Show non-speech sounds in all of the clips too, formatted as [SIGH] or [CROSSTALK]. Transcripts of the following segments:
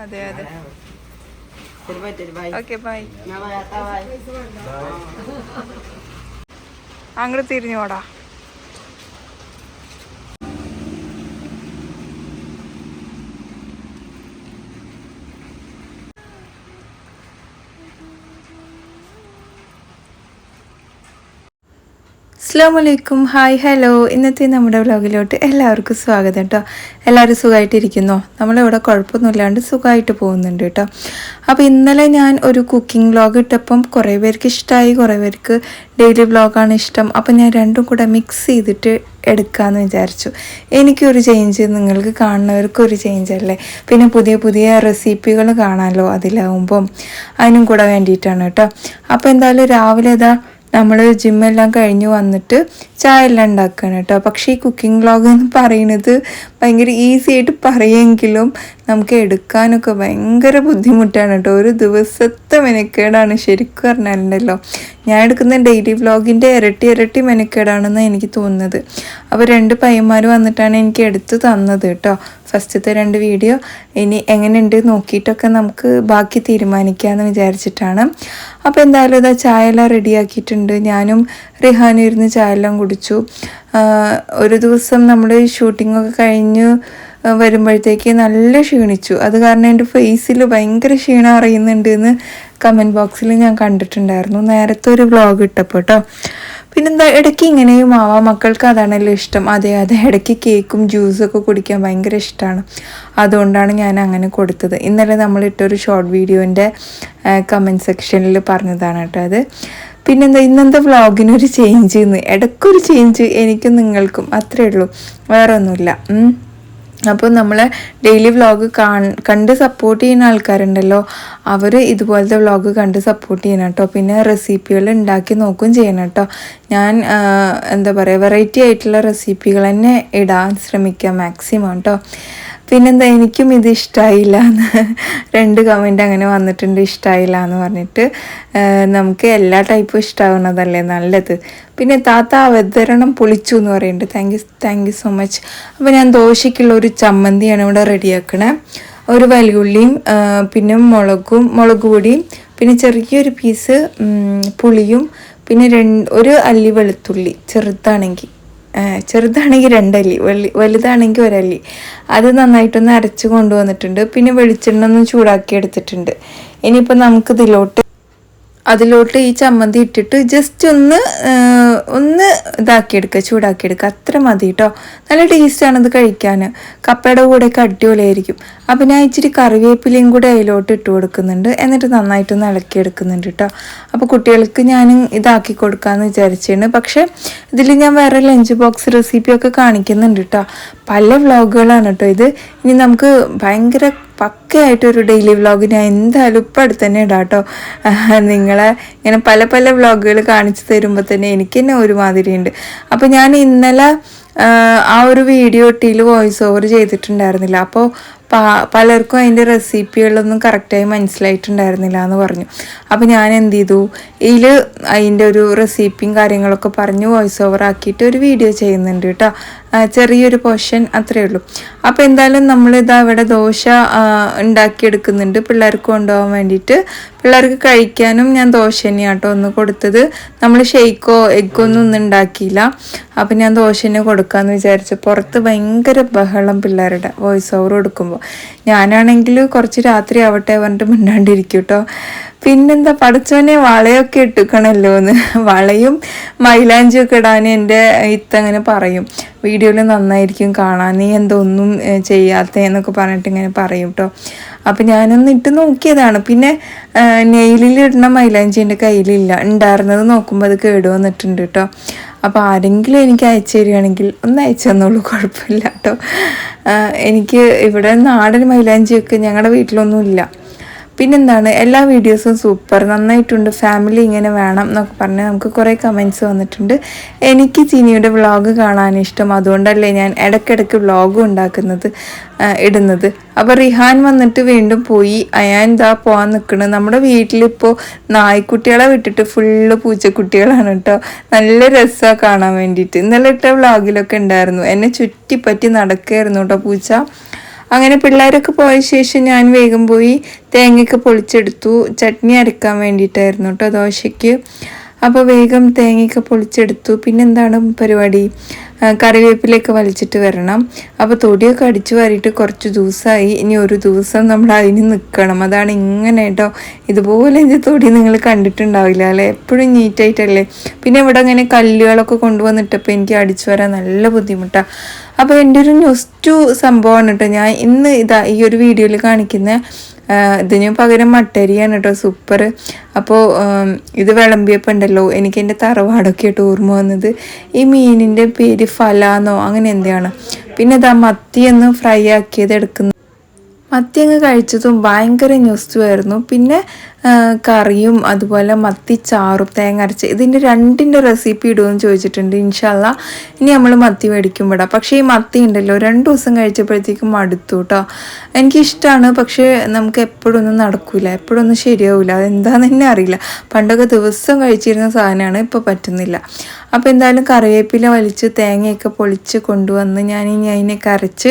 അതെ അതെ. Okay bye. അങ്ങോട്ട് തിരിഞ്ഞോടാ അസ്സാം ഹായ് ഹലോ. ഇന്നത്തെ നമ്മുടെ വ്ലോഗിലോട്ട് എല്ലാവർക്കും സ്വാഗതം കേട്ടോ എല്ലാവരും സുഖമായിട്ടിരിക്കുന്നോ നമ്മളിവിടെ കുഴപ്പമൊന്നുമില്ലാണ്ട് സുഖമായിട്ട് പോകുന്നുണ്ട് കേട്ടോ അപ്പോൾ ഇന്നലെ ഞാൻ ഒരു കുക്കിംഗ് വ്ലോഗ് ഇട്ടപ്പം കുറേ പേർക്ക് ഇഷ്ടമായി കുറേ പേർക്ക് ഡെയിലി വ്ലോഗാണ് ഇഷ്ടം. അപ്പോൾ ഞാൻ രണ്ടും കൂടെ മിക്സ് ചെയ്തിട്ട് എടുക്കാമെന്ന് വിചാരിച്ചു. എനിക്കൊരു ചേഞ്ച് നിങ്ങൾക്ക് കാണുന്നവർക്കൊരു ചേഞ്ച് അല്ലേ? പിന്നെ പുതിയ പുതിയ റെസിപ്പികൾ കാണാമല്ലോ അതിലാവുമ്പം. അതിനും കൂടെ വേണ്ടിയിട്ടാണ് കേട്ടോ അപ്പോൾ എന്തായാലും രാവിലെ ഇതാ നമ്മൾ ജിമ്മെല്ലാം കഴിഞ്ഞ് വന്നിട്ട് ചായ എല്ലാം ഉണ്ടാക്കുകയാണ് കേട്ടോ. പക്ഷേ ഈ കുക്കിംഗ് വ്ളോഗ് എന്ന് പറയുന്നത് ഭയങ്കര ഈസി ആയിട്ട് പറയുമെങ്കിലും നമുക്ക് എടുക്കാനൊക്കെ ഭയങ്കര ബുദ്ധിമുട്ടാണ് കേട്ടോ. ഒരു ദിവസത്തെ മെനക്കേടാണ് ശരിക്കും പറഞ്ഞാലുണ്ടല്ലോ. ഞാൻ എടുക്കുന്ന ഡെയിലി വ്ളോഗിന്റെ ഇരട്ടി ഇരട്ടി മെനക്കേടാണെന്ന് എനിക്ക് തോന്നുന്നത്. അപ്പോൾ രണ്ട് പയ്യന്മാർ വന്നിട്ടാണ് എനിക്ക് എടുത്തു തന്നത് കേട്ടോ. ഫസ്റ്റത്തെ രണ്ട് വീഡിയോ. ഇനി എങ്ങനെയുണ്ട് നോക്കിയിട്ടൊക്കെ നമുക്ക് ബാക്കി തീരുമാനിക്കാമെന്ന് വിചാരിച്ചിട്ടാണ്. അപ്പോൾ എന്തായാലും ഇതാ ചായ എല്ലാം റെഡിയാക്കിയിട്ടുണ്ട് ഞാനും റിഹാനും ഇരുന്ന് ചായ എല്ലാം കുടിച്ചു. ഒരു ദിവസം നമ്മൾ ഷൂട്ടിങ്ങൊക്കെ കഴിഞ്ഞ് വരുമ്പോഴത്തേക്ക് നല്ല ക്ഷീണിച്ചു. അത് കാരണം എന്റെ ഫേസിൽ ഭയങ്കര ക്ഷീണം അറിയുന്നുണ്ട് എന്ന് കമന്റ് ബോക്സിൽ ഞാൻ കണ്ടിട്ടുണ്ടായിരുന്നു. നേരത്തെ ഒരു വ്ളോഗ് ഇട്ടപ്പോൾ കേട്ടോ പിന്നെന്താ ഇടയ്ക്ക് ഇങ്ങനെയും ആവാം. മക്കൾക്ക് അതാണല്ലോ ഇഷ്ടം. അതെ അതെ ഇടയ്ക്ക് കേക്കും ജ്യൂസൊക്കെ കുടിക്കാൻ ഭയങ്കര ഇഷ്ടമാണ് അതുകൊണ്ടാണ് ഞാൻ അങ്ങനെ കൊടുത്തത്. ഇന്നലെ നമ്മൾ ഇട്ടൊരു ഷോർട്ട് വീഡിയോന്റെ കമന്റ് സെക്ഷനിൽ പറഞ്ഞതാണ് കേട്ടോ അത്. പിന്നെന്താ ഇന്നത്തെ വ്ളോഗിനൊരു ചേഞ്ച് ഇന്ന് ഇടയ്ക്കൊരു ചേഞ്ച് എനിക്കും നിങ്ങൾക്കും. അത്രയേ ഉള്ളൂ. വേറെ ഒന്നുമില്ല. അപ്പോൾ നമ്മളെ ഡെയിലി വ്ളോഗ് കണ്ട് സപ്പോർട്ട് ചെയ്യുന്ന ആൾക്കാരുണ്ടല്ലോ അവർ ഇതുപോലത്തെ വ്ളോഗ് കണ്ട് സപ്പോർട്ട് ചെയ്യണം കേട്ടോ. പിന്നെ റെസിപ്പികൾ ഉണ്ടാക്കി നോക്കുകയും ചെയ്യണം കേട്ടോ. ഞാൻ എന്താ പറയുക വെറൈറ്റി ആയിട്ടുള്ള റെസിപ്പികൾ തന്നെ ഇടാൻ ശ്രമിക്കാം മാക്സിമം കേട്ടോ. പിന്നെന്താ എനിക്കും ഇത് ഇഷ്ടമായില്ല എന്ന്. രണ്ട് കമന്റ് അങ്ങനെ വന്നിട്ടുണ്ട് ഇഷ്ടമായില്ല എന്ന് പറഞ്ഞിട്ട്. നമുക്ക് എല്ലാ ടൈപ്പും ഇഷ്ടമാവുന്നതല്ലേ നല്ലത്. പിന്നെ താത്ത അവതരണം പൊളിച്ചു എന്ന് പറയുന്നുണ്ട്. Thank you thank you so much അപ്പോൾ ഞാൻ ദോശയ്ക്കുള്ള ഒരു ചമ്മന്തിയാണ് ഇവിടെ റെഡിയാക്കണേ. ഒരു വലിയുള്ളിയും പിന്നെ മുളകും മുളക് പൊടിയും പിന്നെ ചെറിയൊരു പീസ് പുളിയും പിന്നെ രണ്ട് ഒരു അല്ലി വെളുത്തുള്ളി ചെറുതാണെങ്കിൽ. ചെറുതാണെങ്കിൽ രണ്ടല്ലി വലി വലുതാണെങ്കിൽ ഒരല്ലി. അത് നന്നായിട്ടൊന്ന് അരച്ച് കൊണ്ടുവന്നിട്ടുണ്ട്. പിന്നെ വെളിച്ചെണ്ണ ഒന്ന് ചൂടാക്കി എടുത്തിട്ടുണ്ട് ഇനിയിപ്പോൾ നമുക്കിതിലോട്ട് അതിലോട്ട് ഈ ചമ്മന്തി ഇട്ടിട്ട് ജസ്റ്റ് ഒന്ന് ഒന്ന് ഇതാക്കിയെടുക്കുക ചൂടാക്കിയെടുക്കുക അത്ര മതി കേട്ടോ നല്ല ടേസ്റ്റാണ് ഇത് കഴിക്കാൻ കപ്പയുടെ കൂടെയൊക്കെ അടിപൊളിയായിരിക്കും. അപ്പം ഞാൻ ഇച്ചിരി കറിവേപ്പിലയും കൂടെ അതിലോട്ട് ഇട്ട് കൊടുക്കുന്നുണ്ട്. എന്നിട്ട് നന്നായിട്ടൊന്ന് ഇളക്കി ഇളക്കിയെടുക്കുന്നുണ്ട് കേട്ടോ അപ്പോൾ കുട്ടികൾക്ക് ഞാൻ ഇതാക്കി കൊടുക്കാമെന്ന് വിചാരിച്ചാണ്. പക്ഷേ ഇതിൽ ഞാൻ വേറെ ലഞ്ച് ബോക്സ് റെസിപ്പിയൊക്കെ കാണിക്കുന്നുണ്ട് കേട്ടോ പല വ്ളോഗുകളാണ് കേട്ടോ ഇത്. ഇനി നമുക്ക് ഭയങ്കര പക്കയായിട്ടൊരു ഡെയിലി വ്ളോഗ് ഞാൻ എന്തായാലും ഇപ്പം അടുത്ത് തന്നെ ഇടാം കേട്ടോ നിങ്ങളെ ഇങ്ങനെ പല പല വ്ളോഗുകൾ കാണിച്ചു തരുമ്പോൾ തന്നെ എനിക്ക് തന്നെ ഒരുമാതിരി ഉണ്ട് അപ്പോൾ ഞാൻ ഇന്നലെ ആ, ഒരു വീഡിയോ ഇട്ടിയിൽ വോയിസ് ഓവർ ചെയ്തിട്ടുണ്ടായിരുന്നില്ല. അപ്പോൾ പലർക്കും അതിന്റെ റെസിപ്പികളൊന്നും കറക്റ്റായി മനസ്സിലായിട്ടുണ്ടായിരുന്നില്ല എന്ന് പറഞ്ഞു. അപ്പോൾ ഞാൻ എന്ത് ചെയ്തു? ഇതിൽ അതിന്റെ ഒരു റെസിപ്പിയും കാര്യങ്ങളൊക്കെ പറഞ്ഞ് വോയിസ് ഓവർ ആക്കിയിട്ട് ഒരു വീഡിയോ ചെയ്യുന്നുണ്ട് കേട്ടോ. ചെറിയൊരു പോർഷൻ അത്രയേ ഉള്ളൂ. അപ്പോൾ എന്തായാലും നമ്മളിതാ ഇവിടെ ദോശ ഉണ്ടാക്കിയെടുക്കുന്നുണ്ട്. പിള്ളേർക്ക് കൊണ്ടുപോകാൻ വേണ്ടിയിട്ട്. പിള്ളേർക്ക് കഴിക്കാനും ഞാൻ ദോശ തന്നെയാണ് കേട്ടോ ഒന്ന് കൊടുത്തത്. നമ്മൾ ഷെയ്ക്കോ എഗ്ഗോ ഒന്നും ഒന്നും ഉണ്ടാക്കിയില്ല. അപ്പം ഞാൻ ദോശ തന്നെ കൊടുക്കാമെന്ന് വിചാരിച്ചു. പുറത്ത് ഭയങ്കര ബഹളം പിള്ളേരുടെ വോയിസ് ഓവർ കൊടുക്കുമ്പോൾ ഞാനാണെങ്കിൽ കുറച്ച് രാത്രി ആവട്ടെ പറഞ്ഞിട്ട് മിണ്ടാണ്ടിരിക്കും കേട്ടോ പിന്നെന്താ പഠിച്ചവനെ വളയൊക്കെ ഇട്ടുക്കണല്ലോ എന്ന് വളയും മൈലാഞ്ചിയൊക്കെ ഇടാൻ എന്റെ ഇത്തങ്ങനെ പറയും. വീഡിയോയിൽ നന്നായിരിക്കും കാണാൻ നീ എന്തൊന്നും ചെയ്യാത്ത എന്നൊക്കെ പറഞ്ഞിട്ട് ഇങ്ങനെ പറയും കേട്ടോ അപ്പം ഞാനൊന്ന് ഇട്ട് നോക്കിയതാണ്. പിന്നെ നെയിലിൽ ഇടുന്ന മൈലാഞ്ചി എന്റെ കയ്യിലില്ല. ഉണ്ടായിരുന്നത് നോക്കുമ്പോൾ അത് കേടുവന്നിട്ടുണ്ട് കേട്ടോ അപ്പോൾ ആരെങ്കിലും എനിക്ക് അയച്ചു തരികയാണെങ്കിൽ ഒന്ന് അയച്ചു തന്നോളൂ കുഴപ്പമില്ല കേട്ടോ എനിക്ക് ഇവിടെ നാടൻ മൈലാഞ്ചിയൊക്കെ ഞങ്ങളുടെ വീട്ടിലൊന്നും ഇല്ല പിന്നെന്താണ് എല്ലാ വീഡിയോസും സൂപ്പർ നന്നായിട്ടുണ്ട് ഫാമിലി ഇങ്ങനെ വേണം എന്നൊക്കെ പറഞ്ഞ് നമുക്ക് കുറേ കമന്റ്സ് വന്നിട്ടുണ്ട്. എനിക്ക് ചിനിയുടെ വ്ളോഗ് കാണാൻ ഇഷ്ടം അതുകൊണ്ടല്ലേ ഞാൻ ഇടയ്ക്കിടയ്ക്ക് വ്ളോഗും ഉണ്ടാക്കുന്നത് ഇടുന്നത്. അപ്പോൾ റിഹാൻ വന്നിട്ട് വീണ്ടും പോയി അയാൻ ഇതാ പോകാൻ നിൽക്കുന്നത് നമ്മുടെ വീട്ടിലിപ്പോൾ നായ്ക്കുട്ടികളെ വിട്ടിട്ട് ഫുള്ള് പൂച്ചക്കുട്ടികളാണ് കേട്ടോ നല്ല രസമാണ് കാണാൻ വേണ്ടിയിട്ട്. ഇന്നലെ ഇട്ട വ്ളോഗിലൊക്കെ ഉണ്ടായിരുന്നു. എന്നെ ചുറ്റിപ്പറ്റി നടക്കുകയായിരുന്നു കേട്ടോ പൂച്ച. അങ്ങനെ പിള്ളേരൊക്കെ പോയ ശേഷം ഞാൻ വേഗം പോയി തേങ്ങയൊക്കെ പൊളിച്ചെടുത്തു. ചട്നി അരക്കാൻ വേണ്ടിയിട്ടായിരുന്നു കേട്ടോ ദോശയ്ക്ക്. അപ്പോൾ വേഗം തേങ്ങയൊക്കെ പൊളിച്ചെടുത്തു. പിന്നെന്താണ് പരിപാടി? കറിവേപ്പിലൊക്കെ വലിച്ചിട്ട് വരണം. അപ്പോൾ തൊടിയൊക്കെ അടിച്ചു വാരിയിട്ട് കുറച്ച് ദിവസമായി ഇനി ഒരു ദിവസം നമ്മൾ അതിന് നിൽക്കണം അതാണ് ഇങ്ങനെ കേട്ടോ ഇതുപോലെ ഇത് തൊടി നിങ്ങൾ കണ്ടിട്ടുണ്ടാവില്ല അല്ലേ? എപ്പോഴും നീറ്റായിട്ടല്ലേ? പിന്നെ ഇവിടെ അങ്ങനെ കല്ലുകളൊക്കെ കൊണ്ടുവന്നിട്ടപ്പോൾ എനിക്ക് അടിച്ചു വരാൻ നല്ല ബുദ്ധിമുട്ടാണ് അപ്പോൾ എന്റെ ഒരു ന്യൂസ് ടു സംഭവമാണ് കേട്ടോ ഞാൻ ഇന്ന് ഇതാ ഈ ഒരു വീഡിയോയിൽ കാണിക്കുന്ന. ഇതിന് പകരം മട്ടരിയാണ് കേട്ടോ സൂപ്പർ അപ്പോൾ ഇത് വിളമ്പിയപ്പോൾ ഉണ്ടല്ലോ എനിക്ക് എന്റെ തറവാടൊക്കെ ആയിട്ട് ഓർമ്മ വന്നത്. ഈ മീനിന്റെ പേര് ഫലാന്നോ അങ്ങനെ എന്താണ് പിന്നെ ഇതാ മത്തി എന്ന് ഫ്രൈ ആക്കിയത് എടുക്കുന്നു മത്തി അങ്ങ് കഴിച്ചതും ഭയങ്കര ന്യൂസ്റ്റുമായിരുന്നു. പിന്നെ കറിയും അതുപോലെ മത്തി ചാറും തേങ്ങ അരച്ച് ഇതിന്റെ രണ്ടിന്റെ റെസിപ്പി ഇടുമെന്ന് ചോദിച്ചിട്ടുണ്ട്. ഇൻഷല്ല ഇനി നമ്മൾ മത്തി മേടിക്കുമ്പോഴാ പക്ഷേ ഈ മത്തി ഉണ്ടല്ലോ രണ്ട് ദിവസം കഴിച്ചപ്പോഴത്തേക്കും മടുത്തു കേട്ടോ എനിക്കിഷ്ടമാണ് പക്ഷേ നമുക്ക് എപ്പോഴൊന്നും നടക്കില്ല എപ്പോഴൊന്നും ശരിയാവില്ല അതെന്താന്ന് തന്നെ അറിയില്ല. പണ്ടൊക്കെ ദിവസം കഴിച്ചിരുന്ന സാധനമാണ് ഇപ്പോൾ പറ്റുന്നില്ല. അപ്പോൾ എന്തായാലും കറിവേപ്പില വലിച്ച് തേങ്ങയൊക്കെ പൊളിച്ച് കൊണ്ടുവന്ന് ഞാൻ ഇനി അതിനെ അരച്ച്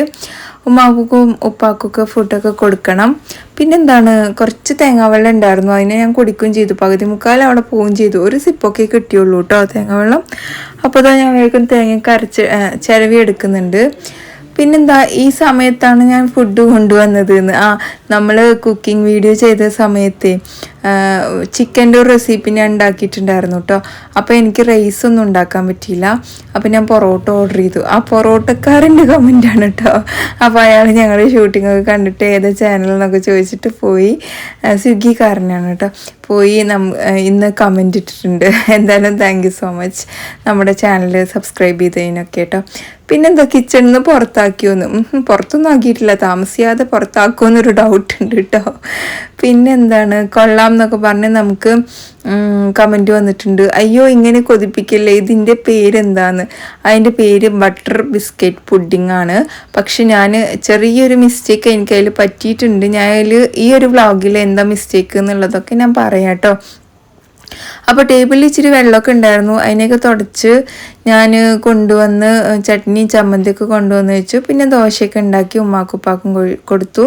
ഉമ്മാക്കും ഉപ്പാക്കൊക്കെ ഫുഡൊക്കെ കൊടുക്കണം. പിന്നെന്താണ് കുറച്ച് തേങ്ങാവെള്ളം ഉണ്ടായിരുന്നു. അതിനെ ഞാൻ കുടിക്കുകയും ചെയ്തു. പകുതി മുക്കാൽ അവിടെ പോവുകയും ചെയ്തു. ഒരു സിപ്പൊക്കെ കിട്ടിയുള്ളൂ കേട്ടോ തേങ്ങാവെള്ളം. അപ്പോൾ അതാ ഞാൻ വേഗം തേങ്ങയൊക്കെ അരച്ച് ചിരവി എടുക്കുന്നുണ്ട്. പിന്നെന്താ ഈ സമയത്താണ് ഞാൻ ഫുഡ് കൊണ്ടുവന്നത് ആ നമ്മൾ കുക്കിംഗ് വീഡിയോ ചെയ്ത സമയത്ത് ചിക്കന്റെ ഒരു റെസിപ്പി ഞാൻ ഉണ്ടാക്കിയിട്ടുണ്ടായിരുന്നു കേട്ടോ അപ്പോൾ എനിക്ക് റൈസ് ഒന്നും ഉണ്ടാക്കാൻ പറ്റിയില്ല. അപ്പോൾ ഞാൻ പൊറോട്ട ഓർഡർ ചെയ്തു. ആ പൊറോട്ടക്കാരന്റെ കമന്റാണ് കേട്ടോ അപ്പോൾ അയാൾ ഞങ്ങളുടെ ഷൂട്ടിംഗ് ഒക്കെ കണ്ടിട്ട് ഏത് ചാനൽ എന്നൊക്കെ ചോദിച്ചിട്ട് പോയി. സ്വിഗ്ഗിക്കാരനാണ് കേട്ടോ പോയി നം ഇന്ന് കമന്റ് ഇട്ടിട്ടുണ്ട്. എന്തായാലും താങ്ക് യു സോ മച്ച് നമ്മുടെ ചാനൽ സബ്സ്ക്രൈബ് ചെയ്തതിനൊക്കെ കേട്ടോ പിന്നെന്താ കിച്ചണിൽ നിന്ന് പുറത്താക്കിയോന്ന്. പുറത്തൊന്നും ആക്കിയിട്ടില്ല. താമസിയാതെ പുറത്താക്കുമെന്നൊരു ഡൗട്ട് ഉണ്ട് കേട്ടോ പിന്നെന്താണ് കൊള്ളാം എന്നൊക്കെ പറഞ്ഞ് നമുക്ക് കമന്റ് വന്നിട്ടുണ്ട്. അയ്യോ ഇങ്ങനെ കൊതിപ്പിക്കല്ലേ? ഇതിന്റെ പേരെന്താന്ന് അതിന്റെ പേര് ബട്ടർ ബിസ്ക്കറ്റ് പുഡിംഗ് ആണ്. പക്ഷെ ഞാൻ ചെറിയൊരു മിസ്റ്റേക്ക് എനിക്കതിൽ പറ്റിയിട്ടുണ്ട്. ഞാൻ അതിൽ ഈ ഒരു വ്ളോഗിൽ എന്താ മിസ്റ്റേക്ക് എന്നുള്ളതൊക്കെ ഞാൻ പറയാം കേട്ടോ. അപ്പോൾ ടേബിളിൽ ഇച്ചിരി വെള്ളമൊക്കെ ഉണ്ടായിരുന്നു. അതിനെയൊക്കെ തുടച്ച് ഞാൻ കൊണ്ടുവന്ന് ചട്നി ചമ്മന്തിയൊക്കെ കൊണ്ടുവന്ന് വെച്ചു. പിന്നെ ദോശയൊക്കെ ഉണ്ടാക്കി ഉമ്മാക്കുപ്പാക്കും കൊടുത്തു.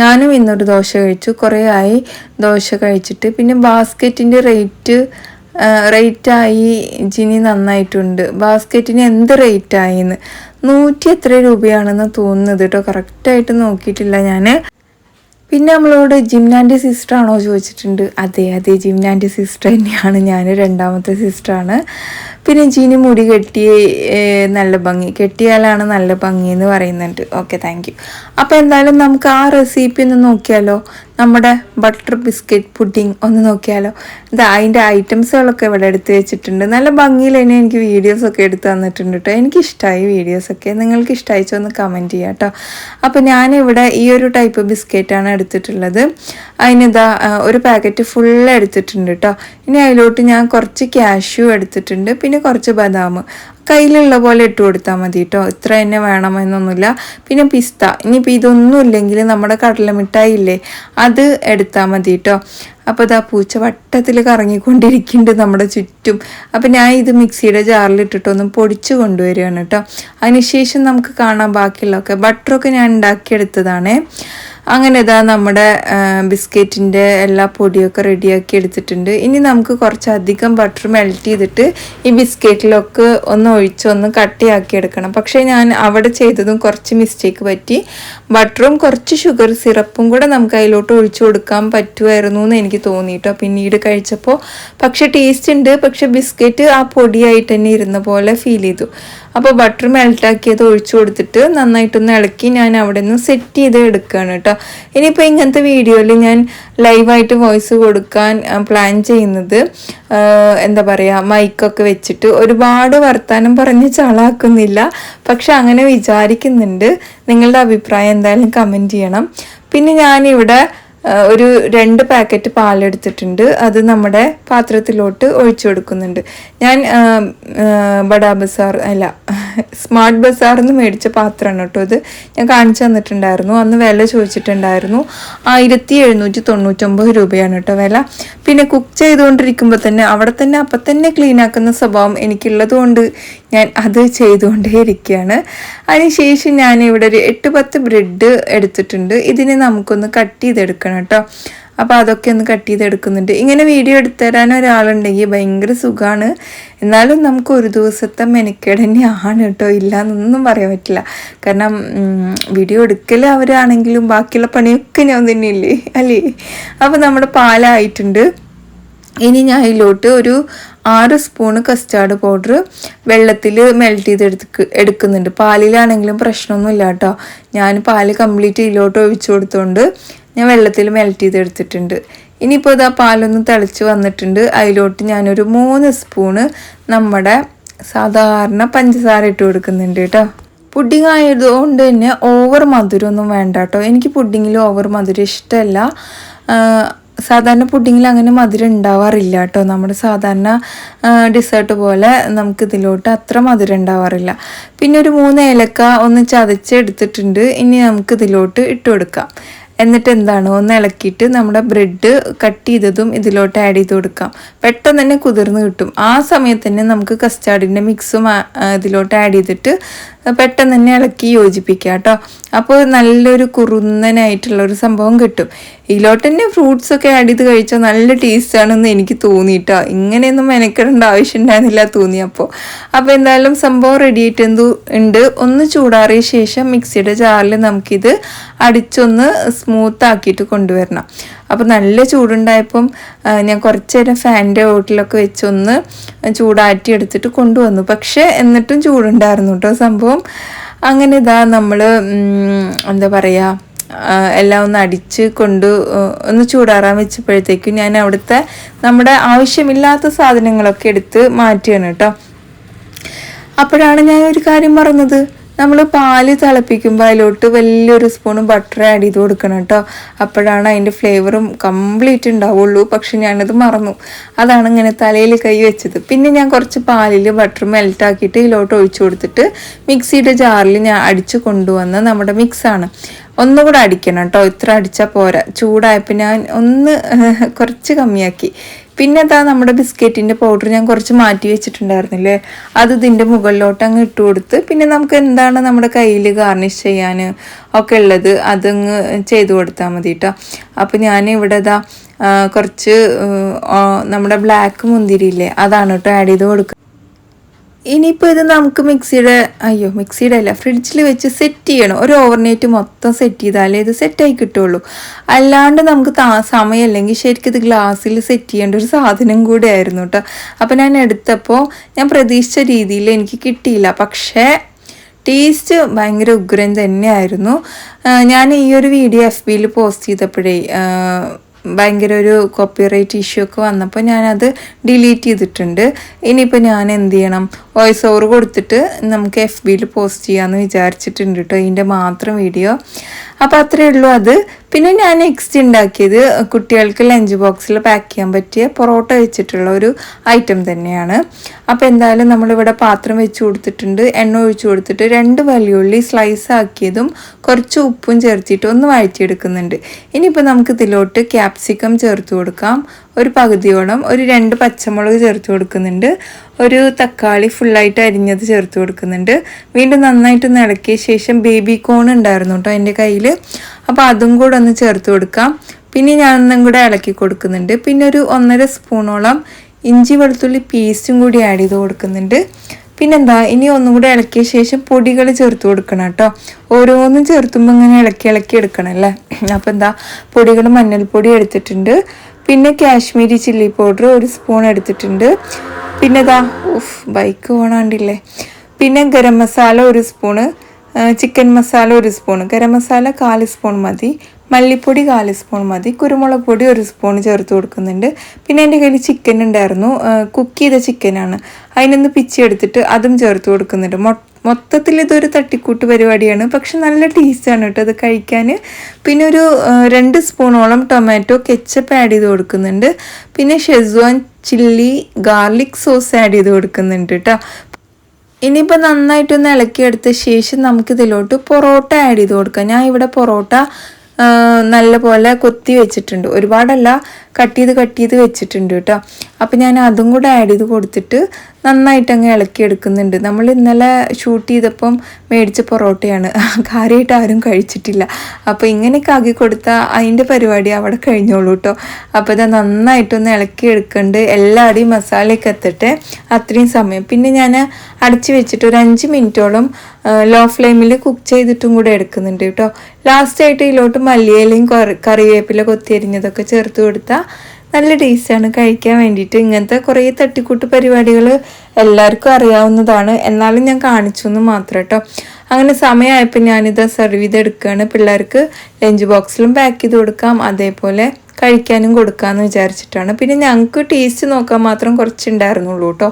ഞാനും ഇന്നൊരു ദോശ കഴിച്ചു. കുറേ ആയി ദോശ കഴിച്ചിട്ട്. പിന്നെ ബാസ്ക്കറ്റിന്റെ റേറ്റ് റേറ്റായി ജിനി നന്നായിട്ടുണ്ട്. ബാസ്ക്കറ്റിന് എന്ത് റേറ്റായിന്ന് നൂറ്റി എത്ര രൂപയാണെന്ന് തോന്നുന്നത് കേട്ടോ കറക്റ്റായിട്ട് നോക്കിയിട്ടില്ല ഞാൻ പിന്നെ നമ്മളോട് ജിംനാന്റെ സിസ്റ്റർ ആണോ? ചോദിച്ചിട്ടുണ്ട്. അതെ അതെ ജിംനാന്റെ സിസ്റ്റർ തന്നെയാണ്. ഞാൻ രണ്ടാമത്തെ സിസ്റ്ററാണ് പിന്നെ ജീനി മുടി കെട്ടി നല്ല ഭംഗി. കെട്ടിയാലാണ് നല്ല ഭംഗി എന്ന് പറയുന്നുണ്ട്. ഓക്കെ താങ്ക് യു അപ്പോൾ എന്തായാലും നമുക്ക് ആ റെസിപ്പി ഒന്ന് നോക്കിയാലോ? നമ്മുടെ ബട്ടർ ബിസ്ക്കറ്റ് പുഡിംഗ് ഒന്ന് നോക്കിയാലോ. ഇത് അതിന്റെ ഐറ്റംസുകളൊക്കെ ഇവിടെ എടുത്ത് വെച്ചിട്ടുണ്ട്. നല്ല ഭംഗിയിൽ തന്നെ എനിക്ക് വീഡിയോസൊക്കെ എടുത്ത് തന്നിട്ടുണ്ട് കേട്ടോ എനിക്കിഷ്ടമായി വീഡിയോസൊക്കെ നിങ്ങൾക്ക് ഇഷ്ടമായിച്ചോ ഒന്ന് കമന്റ് ചെയ്യാം കേട്ടോ അപ്പോൾ ഞാനിവിടെ ഈ ഒരു ടൈപ്പ് ബിസ്ക്കറ്റാണ് എടുത്തിട്ടുള്ളത്. അതിനിതാ ഒരു പാക്കറ്റ് ഫുൾ എടുത്തിട്ടുണ്ട് കേട്ടോ ഇനി അതിലോട്ട് ഞാൻ കുറച്ച് ക്യാഷ്യൂ എടുത്തിട്ടുണ്ട്. പിന്നെ കുറച്ച് ബദാം. കയ്യിലുള്ള പോലെ ഇട്ട് കൊടുത്താൽ മതി കേട്ടോ ഇത്ര തന്നെ വേണമെന്നൊന്നുമില്ല. പിന്നെ പിസ്ത. ഇനിയിപ്പോൾ ഇതൊന്നും ഇല്ലെങ്കിൽ നമ്മുടെ കടലമിഠായി ഇല്ലേ അത് എടുത്താൽ മതി കേട്ടോ അപ്പോൾ ഇതാ പൂച്ച വട്ടത്തിൽ കറങ്ങിക്കൊണ്ടിരിക്കുന്നുണ്ട് നമ്മുടെ ചുറ്റും. അപ്പോൾ ഞാൻ ഇത് മിക്സിയുടെ ജാറിലിട്ടിട്ടൊന്ന് പൊടിച്ച് കൊണ്ടുവരികയാണ് കേട്ടോ അതിനുശേഷം നമുക്ക് കാണാം ബാക്കിയുള്ളതൊക്കെ. ബട്ടറൊക്കെ ഞാൻ ഉണ്ടാക്കിയെടുത്തതാണേ. അങ്ങനെ ഇതാ നമ്മുടെ ബിസ്ക്കറ്റിന്റെ എല്ലാ പൊടിയൊക്കെ റെഡിയാക്കി എടുത്തിട്ടുണ്ട്. ഇനി നമുക്ക് കുറച്ചധികം ബട്ടർ മെൽറ്റ് ചെയ്തിട്ട് ഈ ബിസ്ക്കറ്റിലൊക്കെ ഒന്ന് ഒഴിച്ച് ഒന്ന് കട്ടിയാക്കി എടുക്കണം. പക്ഷേ ഞാൻ അവിടെ ചെയ്തതും കുറച്ച് മിസ്റ്റേക്ക് പറ്റി. ബട്ടറും കുറച്ച് ഷുഗർ സിറപ്പും കൂടെ നമുക്ക് അതിലോട്ട് ഒഴിച്ചു കൊടുക്കാൻ പറ്റുമായിരുന്നു എന്ന് എനിക്ക് തോന്നിയിട്ടോ. പിന്നീട് കഴിച്ചപ്പോൾ പക്ഷേ ടേസ്റ്റ് ഉണ്ട്. പക്ഷേ ബിസ്ക്കറ്റ് ആ പൊടിയായിട്ട് തന്നെ ഇരുന്ന പോലെ ഫീൽ ചെയ്തു. അപ്പോൾ ബട്ടർ മെൽട്ടാക്കിയത് ഒഴിച്ചു കൊടുത്തിട്ട് നന്നായിട്ടൊന്ന് ഇളക്കി ഞാൻ അവിടെ നിന്ന് സെറ്റ് ചെയ്ത് എടുക്കുകയാണ് കേട്ടോ. ഇനിയിപ്പോൾ ഇങ്ങനത്തെ വീഡിയോയിൽ ഞാൻ ലൈവായിട്ട് വോയിസ് കൊടുക്കാൻ പ്ലാൻ ചെയ്യുന്നത് എന്താ പറയുക മൈക്കൊക്കെ വെച്ചിട്ട് ഒരുപാട് വർത്താനം പറഞ്ഞ് ചളാക്കുന്നില്ല. പക്ഷെ അങ്ങനെ വിചാരിക്കുന്നുണ്ട്. നിങ്ങളുടെ അഭിപ്രായം എന്തായാലും കമന്റ് ചെയ്യണം. പിന്നെ ഞാനിവിടെ ഒരു രണ്ട് പാക്കറ്റ് പാലെടുത്തിട്ടുണ്ട്. അത് നമ്മുടെ പാത്രത്തിലോട്ട് ഒഴിച്ചു കൊടുക്കുന്നുണ്ട്. ഞാൻ ആ, ആ, ബഡാ ബസാർ അല്ല സ്മാർട്ട് ബസാറിൽ നിന്ന് മേടിച്ച പാത്രമാണ് കേട്ടോ ഇത്. ഞാൻ കാണിച്ചു തന്നിട്ടുണ്ടായിരുന്നു. അന്ന് വില ചോദിച്ചിട്ടുണ്ടായിരുന്നു. ആയിരത്തി എഴുന്നൂറ്റി തൊണ്ണൂറ്റൊമ്പത് രൂപയാണ് കേട്ടോ വില. പിന്നെ കുക്ക് ചെയ്തുകൊണ്ടിരിക്കുമ്പോൾ തന്നെ അവിടെ തന്നെ അപ്പം തന്നെ ക്ലീൻ ആക്കുന്ന സ്വഭാവം എനിക്കുള്ളത് കൊണ്ട് ഞാൻ അത് ചെയ്തുകൊണ്ടേ ഇരിക്കുകയാണ്. അതിനുശേഷം ഞാൻ ഇവിടെ ഒരു എട്ട് പത്ത് ബ്രെഡ് എടുത്തിട്ടുണ്ട്. ഇതിനെ നമുക്കൊന്ന് കട്ട് ചെയ്തെടുക്കണം കേട്ടോ. അപ്പോൾ അതൊക്കെ ഒന്ന് കട്ട് ചെയ്തെടുക്കുന്നുണ്ട്. ഇങ്ങനെ വീഡിയോ എടുത്ത് തരാൻ ഒരാളുണ്ടെങ്കിൽ ഭയങ്കര സുഖമാണ് എന്നാലും നമുക്ക് ഒരു ദിവസത്തെ മെനക്കേട് തന്നെയാണ് കേട്ടോ. ഇല്ല എന്നൊന്നും പറയാൻ പറ്റില്ല. കാരണം വീഡിയോ എടുക്കൽ അവരാണെങ്കിലും ബാക്കിയുള്ള പണിയൊക്കെ ഞാൻ തന്നെയില്ലേ? അല്ലേ? അപ്പോൾ നമ്മുടെ പാലായിട്ടുണ്ട്. ഇനി ഞാൻ അതിലോട്ട് ഒരു ആറ് സ്പൂണ് കസ്റ്റാർഡ് പൗഡർ വെള്ളത്തിൽ മെൽറ്റ് ചെയ്ത് എടുക്ക് എടുക്കുന്നുണ്ട്. പാലിലാണെങ്കിലും പ്രശ്നമൊന്നുമില്ല കേട്ടോ. ഞാൻ പാൽ കംപ്ലീറ്റ് ഇതിലോട്ട് ഒഴിച്ചു കൊടുത്തോണ്ട് ഞാൻ വെള്ളത്തിൽ മെൽറ്റ് ചെയ്ത് എടുത്തിട്ടുണ്ട് ഇനിയിപ്പോൾ ഇതാ പാലൊന്ന് തിളച്ച് വന്നിട്ടുണ്ട്. അതിലോട്ട് ഞാനൊരു മൂന്ന് സ്പൂണ് നമ്മുടെ സാധാരണ പഞ്ചസാര ഇട്ട് കൊടുക്കുന്നുണ്ട് കേട്ടോ. പുഡിംഗ് ആയതുകൊണ്ട് തന്നെ ഓവർ മധുരമൊന്നും വേണ്ട കേട്ടോ. എനിക്ക് പുഡിങ്ങിൽ ഓവർ മധുരം ഇഷ്ടമല്ല. സാധാരണ പുഡിങ്ങിൽ അങ്ങനെ മധുരം ഉണ്ടാവാറില്ല കേട്ടോ. നമ്മുടെ സാധാരണ ഡിസേർട്ട് പോലെ നമുക്ക് ഇതിലോട്ട് അത്ര മധുരം ഉണ്ടാവാറില്ല. പിന്നെ ഒരു മൂന്ന് ഏലക്ക ഒന്ന് ചതച്ചെടുത്തിട്ടുണ്ട്. ഇനി നമുക്ക് ഇതിലോട്ട് ഇട്ട് കൊടുക്കാം. എന്നിട്ട് എന്താണ് ഒന്ന് ഇളക്കിയിട്ട് നമ്മുടെ ബ്രെഡ് കട്ട് ചെയ്തതും ഇതിലോട്ട് ആഡ് ചെയ്ത് കൊടുക്കാം. പെട്ടെന്ന് തന്നെ കുതിർന്ന് കിട്ടും. ആ സമയത്ത് തന്നെ നമുക്ക് കസ്റ്റാർഡിന്റെ മിക്സും ഇതിലോട്ട് ആഡ് ചെയ്തിട്ട് പെട്ടെന്ന് തന്നെ ഇളക്കി യോജിപ്പിക്കുക കേട്ടോ. അപ്പോൾ നല്ലൊരു കുറുന്നനായിട്ടുള്ള ഒരു സംഭവം കിട്ടും. ഇതിലോട്ട് തന്നെ ഫ്രൂട്ട്സ് ഒക്കെ ആഡ് ചെയ്ത് കഴിച്ചാൽ നല്ല ടേസ്റ്റ് ആണെന്ന് എനിക്ക് തോന്നിയിട്ടോ. ഇങ്ങനെയൊന്നും മെനക്കെടേണ്ട ആവശ്യം ഉണ്ടായിരുന്നില്ല തോന്നിയപ്പോൾ അപ്പോൾ എന്തായാലും സംഭവം റെഡി ആയിട്ട് എന്തു ഉണ്ട്? ഒന്ന് ചൂടാറിയ ശേഷം മിക്സിയുടെ ജാറിൽ നമുക്കിത് അടിച്ചൊന്ന് സ്മൂത്ത് ആക്കിയിട്ട് കൊണ്ടുവരണം. അപ്പോൾ നല്ല ചൂടുണ്ടായപ്പം ഞാൻ കുറച്ച് നേരം ഫാനിന്റെ ഓട്ടിലൊക്കെ വെച്ചൊന്ന് ചൂടാറ്റി എടുത്തിട്ട് കൊണ്ടുവന്നു. പക്ഷേ എന്നിട്ടും ചൂടുണ്ടായിരുന്നു കേട്ടോ സംഭവം. അങ്ങനെ ഇതാ നമ്മൾ എന്താ പറയുക എല്ലാം ഒന്ന് അടിച്ച് കൊണ്ട് ഒന്ന് ചൂടാറാൻ വെച്ചപ്പോഴത്തേക്കും ഞാൻ അവിടുത്തെ നമ്മുടെ ആവശ്യമില്ലാത്ത സാധനങ്ങളൊക്കെ എടുത്ത് മാറ്റുകയാണ് കേട്ടോ. അപ്പോഴാണ് ഞാൻ ഒരു കാര്യം പറഞ്ഞത് നമ്മൾ പാൽ തിളപ്പിക്കുമ്പോൾ അതിലോട്ട് വലിയൊരു സ്പൂൺ ബട്ടർ ആഡ് ചെയ്ത് കൊടുക്കണം കേട്ടോ അപ്പോഴാണ് അതിന്റെ ഫ്ലേവറും കംപ്ലീറ്റ് ഉണ്ടാവുള്ളൂ. പക്ഷെ ഞാനത് മറന്നു. അതാണ് ഇങ്ങനെ തലയിൽ കൈ വെച്ചത്. പിന്നെ ഞാൻ കുറച്ച് പാലിൽ ബട്ടർ മെൽറ്റ് ആക്കിയിട്ട് ഇതിലോട്ട് ഒഴിച്ചു കൊടുത്തിട്ട് മിക്സിയുടെ ജാറിൽ ഞാൻ അടിച്ച് കൊണ്ടുവന്ന നമ്മുടെ മിക്സാണ് ഒന്നുകൂടെ അടിക്കണം കേട്ടോ ഇത്ര അടിച്ചാൽ പോരാ. ചൂടായപ്പോൾ ഞാൻ ഒന്ന് [LAUGHS] കുറച്ച് കമ്മിയാക്കി. പിന്നെ അതാ നമ്മുടെ ബിസ്ക്കറ്റിന്റെ പൗഡർ ഞാൻ കുറച്ച് മാറ്റി വെച്ചിട്ടുണ്ടായിരുന്നില്ലേ? അത് ഇതിന്റെ മുകളിലോട്ട് അങ്ങ് ഇട്ട് കൊടുത്ത് പിന്നെ നമുക്ക് എന്താണ് നമ്മുടെ കയ്യിൽ ഗാർണിഷ് ചെയ്യാൻ ഒക്കെ ഉള്ളത് അതങ്ങ് ചെയ്ത് കൊടുത്താൽ മതി കേട്ടോ അപ്പോൾ ഞാൻ ഇവിടെ ഇതാ കുറച്ച് നമ്മുടെ ബ്ലാക്ക് മുന്തിരിയില്ലേ അതാണ് കേട്ടോ ആഡ് ചെയ്ത് കൊടുക്കുക ഇനിയിപ്പോൾ ഇത് നമുക്ക് മിക്സിയുടെ അയ്യോ മിക്സിയുടെ അല്ല ഫ്രിഡ്ജിൽ വെച്ച് സെറ്റ് ചെയ്യണം. ഒരു ഓവർനൈറ്റ് മൊത്തം സെറ്റ് ചെയ്താലേ ഇത് സെറ്റായി കിട്ടുള്ളൂ. അല്ലാണ്ട് നമുക്ക് താ സമയമല്ലെങ്കിൽ ശരിക്കും ഇത് ഗ്ലാസ്സിൽ സെറ്റ് ചെയ്യേണ്ട ഒരു സാധനം കൂടെ ആയിരുന്നു കേട്ടോ അപ്പോൾ ഞാൻ എടുത്തപ്പോൾ ഞാൻ പ്രതീക്ഷിച്ച രീതിയിൽ എനിക്ക് കിട്ടിയില്ല. പക്ഷേ ടേസ്റ്റ് ഭയങ്കര ഉഗ്രൻ തന്നെയായിരുന്നു. ഞാൻ ഈ ഒരു വീഡിയോ എഫ് ബിയിൽ പോസ്റ്റ് ചെയ്തപ്പോഴേ ഭയങ്കര ഒരു കോപ്പിറൈറ്റ് ഇഷ്യൂ ഒക്കെ വന്നപ്പോൾ ഞാനത് ഡിലീറ്റ് ചെയ്തിട്ടുണ്ട്. ഇനിയിപ്പോൾ ഞാൻ എന്ത് ചെയ്യണം? വോയിസ് ഓവർ കൊടുത്തിട്ട് നമുക്ക് എഫ് ബിയിൽ പോസ്റ്റ് ചെയ്യാമെന്ന് വിചാരിച്ചിട്ടുണ്ട് കേട്ടോ ഇതിന്റെ മാത്രം വീഡിയോ അപ്പോൾ അത്രയേ ഉള്ളൂ അത്. പിന്നെ ഞാൻ നെക്സ്റ്റ് ഉണ്ടാക്കിയത് കുട്ടികൾക്ക് ലഞ്ച് ബോക്സിൽ പാക്ക് ചെയ്യാൻ പറ്റിയ പൊറോട്ട വെച്ചിട്ടുള്ള ഒരു ഐറ്റം തന്നെയാണ്. അപ്പോൾ എന്തായാലും നമ്മളിവിടെ പാത്രം വെച്ച് കൊടുത്തിട്ടുണ്ട്. എണ്ണ ഒഴിച്ച് കൊടുത്തിട്ട് രണ്ട് വലിയുള്ളി സ്ലൈസ് ആക്കിയതും കുറച്ച് ഉപ്പും ചേർത്തിട്ട് ഒന്ന് വഴറ്റിയെടുക്കുന്നുണ്ട്. ഇനിയിപ്പോൾ നമുക്ക് ഇതിലോട്ട് ക്യാപ്സിക്കം ചേർത്ത് കൊടുക്കാം. ഒരു പകുതിയോളം ഒരു രണ്ട് പച്ചമുളക് ചേർത്ത് കൊടുക്കുന്നുണ്ട്. ഒരു തക്കാളി ഫുള്ളായിട്ട് അരിഞ്ഞത് ചേർത്ത് കൊടുക്കുന്നുണ്ട്. വീണ്ടും നന്നായിട്ട് ഇളക്കിയ ശേഷം ബേബി കോൺ ഉണ്ടായിരുന്നു കേട്ടോ എന്റെ കയ്യിൽ അപ്പോൾ അതും കൂടെ ഒന്ന് ചേർത്ത് കൊടുക്കാം. പിന്നെ ഞാൻ ഒന്നും കൂടെ ഇളക്കി കൊടുക്കുന്നുണ്ട്. പിന്നെ ഒരു ഒന്നര സ്പൂണോളം ഇഞ്ചി വെളുത്തുള്ളി പേസ്റ്റും കൂടി ആഡ് ചെയ്ത് കൊടുക്കുന്നുണ്ട്. പിന്നെന്താ ഇനി ഒന്നും കൂടെ ഇളക്കിയ ശേഷം പൊടികൾ ചേർത്ത് കൊടുക്കണം കേട്ടോ ഓരോന്നും ചേർത്തുമ്പോൾ ഇങ്ങനെ ഇളക്കി ഇളക്കി എടുക്കണം അല്ലേ? അപ്പോൾ എന്താ പൊടികൾ മഞ്ഞൾപ്പൊടി എടുത്തിട്ടുണ്ട്. പിന്നെ കാശ്മീരി ചില്ലി പൗഡർ ഒരു സ്പൂൺ എടുത്തിട്ടുണ്ട്. പിന്നെ ഇതാ ഉഫ് ബൈക്ക് പോണാണ്ടില്ലേ പിന്നെ ഗരം മസാല ഒരു സ്പൂണ് ചിക്കൻ മസാല ഒരു സ്പൂൺ ഗരം മസാല കാൽ സ്പൂൺ മതി. മല്ലിപ്പൊടി കാൽ സ്പൂൺ മതി. കുരുമുളക് പൊടി ഒരു സ്പൂൺ ചേർത്ത് കൊടുക്കുന്നുണ്ട്. പിന്നെ എന്റെ കയ്യിൽ ചിക്കൻ ഉണ്ടായിരുന്നു. കുക്ക് ചെയ്ത ചിക്കനാണ് അതിനൊന്ന് പിച്ചി എടുത്തിട്ട് അതും ചേർത്ത് കൊടുക്കുന്നുണ്ട്. മൊത്തത്തിൽ ഇതൊരു തട്ടിക്കൂട്ട് പരിപാടിയാണ്. പക്ഷെ നല്ല ടേസ്റ്റാണ് കേട്ടോ അത് കഴിക്കാൻ. പിന്നെ ഒരു രണ്ട് സ്പൂണോളം ടൊമാറ്റോ കെച്ചപ്പ് ആഡ് ചെയ്ത് കൊടുക്കുന്നുണ്ട്. പിന്നെ Schezwan chilli garlic sauce add ചെയ്ത് കൊടുക്കുന്നുണ്ട് കേട്ടോ. ഇനിയിപ്പോൾ നന്നായിട്ടൊന്ന് ഇളക്കിയെടുത്ത ശേഷം നമുക്കിതിലോട്ട് പൊറോട്ട ആഡ് ചെയ്ത് കൊടുക്കാം. ഞാൻ ഇവിടെ പൊറോട്ട നല്ലപോലെ കൊത്തി വെച്ചിട്ടുണ്ട്. ഒരുപാടല്ല കട്ട് ചെയ്ത് കട്ട് ചെയ്ത് വെച്ചിട്ടുണ്ട് കേട്ടോ. അപ്പോൾ ഞാൻ അതും കൂടെ ആഡ് ചെയ്ത് കൊടുത്തിട്ട് നന്നായിട്ട് അങ്ങ് ഇളക്കി എടുക്കുന്നുണ്ട് നമ്മൾ ഇന്നലെ ഷൂട്ട് ചെയ്തപ്പം മേടിച്ച പൊറോട്ടയാണ്. [LAUGHS] കാര്യമായിട്ട് ആരും കഴിച്ചിട്ടില്ല. അപ്പോൾ ഇങ്ങനെയൊക്കെ ആക്കി കൊടുത്താൽ അതിന്റെ പരിപാടി അവിടെ കഴിഞ്ഞോളൂ കേട്ടോ അപ്പോൾ ഇത് നന്നായിട്ടൊന്ന് ഇളക്കി എടുക്കുന്നുണ്ട് എല്ലാവരുടെയും മസാലയൊക്കെ എത്തട്ടെ അത്രയും സമയം. പിന്നെ ഞാൻ അടച്ചു വെച്ചിട്ട് ഒരു അഞ്ച് മിനിറ്റോളം ലോ ഫ്ലെയിമിൽ കുക്ക് ചെയ്തിട്ടും കൂടെ എടുക്കുന്നുണ്ട് കേട്ടോ ലാസ്റ്റായിട്ട് ഇതിലോട്ട് മല്ലിയിലയും കറി- കറിവേപ്പില കൊത്തിയരിഞ്ഞതൊക്കെ ചേർത്ത് കൊടുത്താൽ നല്ല ടേസ്റ്റാണ് കഴിക്കാൻ വേണ്ടിയിട്ട് ഇങ്ങനത്തെ കുറേ തട്ടിക്കൂട്ട് പരിപാടികൾ എല്ലാവർക്കും അറിയാവുന്നതാണ്. എന്നാലും ഞാൻ കാണിച്ചു എന്ന് മാത്രം കേട്ടോ അങ്ങനെ സമയമായപ്പോൾ ഞാനിത് സെർവ് ചെയ്തെടുക്കുകയാണ് പിള്ളേർക്ക് ലഞ്ച് ബോക്സിലും പാക്ക് ചെയ്ത് കൊടുക്കാം. അതേപോലെ കഴിക്കാനും കൊടുക്കാമെന്ന് വിചാരിച്ചിട്ടാണ്. പിന്നെ ഞങ്ങൾക്ക് ടേസ്റ്റ് നോക്കാൻ മാത്രം കുറച്ചുണ്ടായിരുന്നുള്ളൂ കേട്ടോ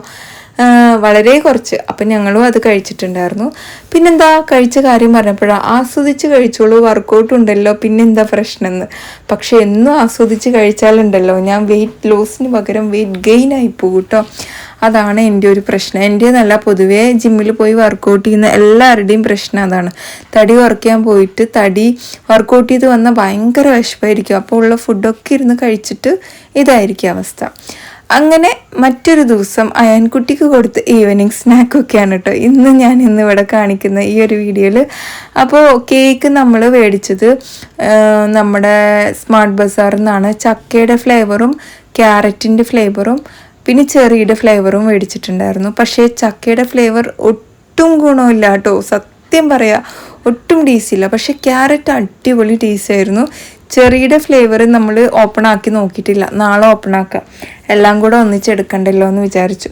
വളരെ കുറച്ച്. അപ്പം ഞങ്ങളും അത് കഴിച്ചിട്ടുണ്ടായിരുന്നു. പിന്നെന്താ കഴിച്ച കാര്യം പറഞ്ഞപ്പോഴാണ് ആസ്വദിച്ച് കഴിച്ചോളൂ വർക്കൗട്ട് ഉണ്ടല്ലോ പിന്നെന്താ പ്രശ്നം എന്ന് പക്ഷെ എന്നും ആസ്വദിച്ച് കഴിച്ചാലുണ്ടല്ലോ ഞാൻ വെയിറ്റ് ലോസിന് പകരം വെയിറ്റ് ഗെയിൻ ആയി പോകും കേട്ടോ അതാണ് എന്റെ ഒരു പ്രശ്നം. എന്റെ നല്ല പൊതുവേ ജിമ്മിൽ പോയി വർക്കൗട്ട് ചെയ്യുന്ന എല്ലാവരുടെയും പ്രശ്നം അതാണ്. തടി കുറയ്ക്കാൻ പോയിട്ട് തടി വർക്കൗട്ട് ചെയ്ത് വന്നാൽ ഭയങ്കര വിശപ്പായിരിക്കും. അപ്പോൾ ഉള്ള ഫുഡൊക്കെ ഇരുന്ന് കഴിച്ചിട്ട് ഇതായിരിക്കും അവസ്ഥ. അങ്ങനെ മറ്റൊരു ദിവസം അയാൻകുട്ടിക്ക് കൊടുത്ത ഈവനിങ് സ്നാക്കൊക്കെയാണ് കേട്ടോ ഇന്ന് ഞാൻ ഇന്ന് ഇവിടെ കാണിക്കുന്ന ഈ ഒരു വീഡിയോയിൽ അപ്പോൾ കേക്ക് നമ്മൾ മേടിച്ചത് നമ്മുടെ സ്മാർട്ട് ബസാറിൽ നിന്നാണ്. ചക്കയുടെ ഫ്ലേവറും ക്യാരറ്റിന്റെ ഫ്ലേവറും പിന്നെ ചെറിയുടെ ഫ്ലേവറും മേടിച്ചിട്ടുണ്ടായിരുന്നു. പക്ഷേ ചക്കയുടെ ഫ്ലേവർ ഒട്ടും ഗുണമില്ല കേട്ടോ സത്യം പറയാ ഒട്ടും ടേസ്റ്റ് പക്ഷേ പക്ഷെ ക്യാരറ്റ് അടിപൊളി ടേസ്റ്റ് ആയിരുന്നു. ചെറിയുടെ ഫ്ലേവർ നമ്മൾ ഓപ്പൺ ആക്കി നോക്കിയിട്ടില്ല. നാളെ ഓപ്പൺ ആക്കാം. എല്ലാം കൂടെ ഒന്നിച്ചെടുക്കണ്ടല്ലോ എന്ന് വിചാരിച്ചു.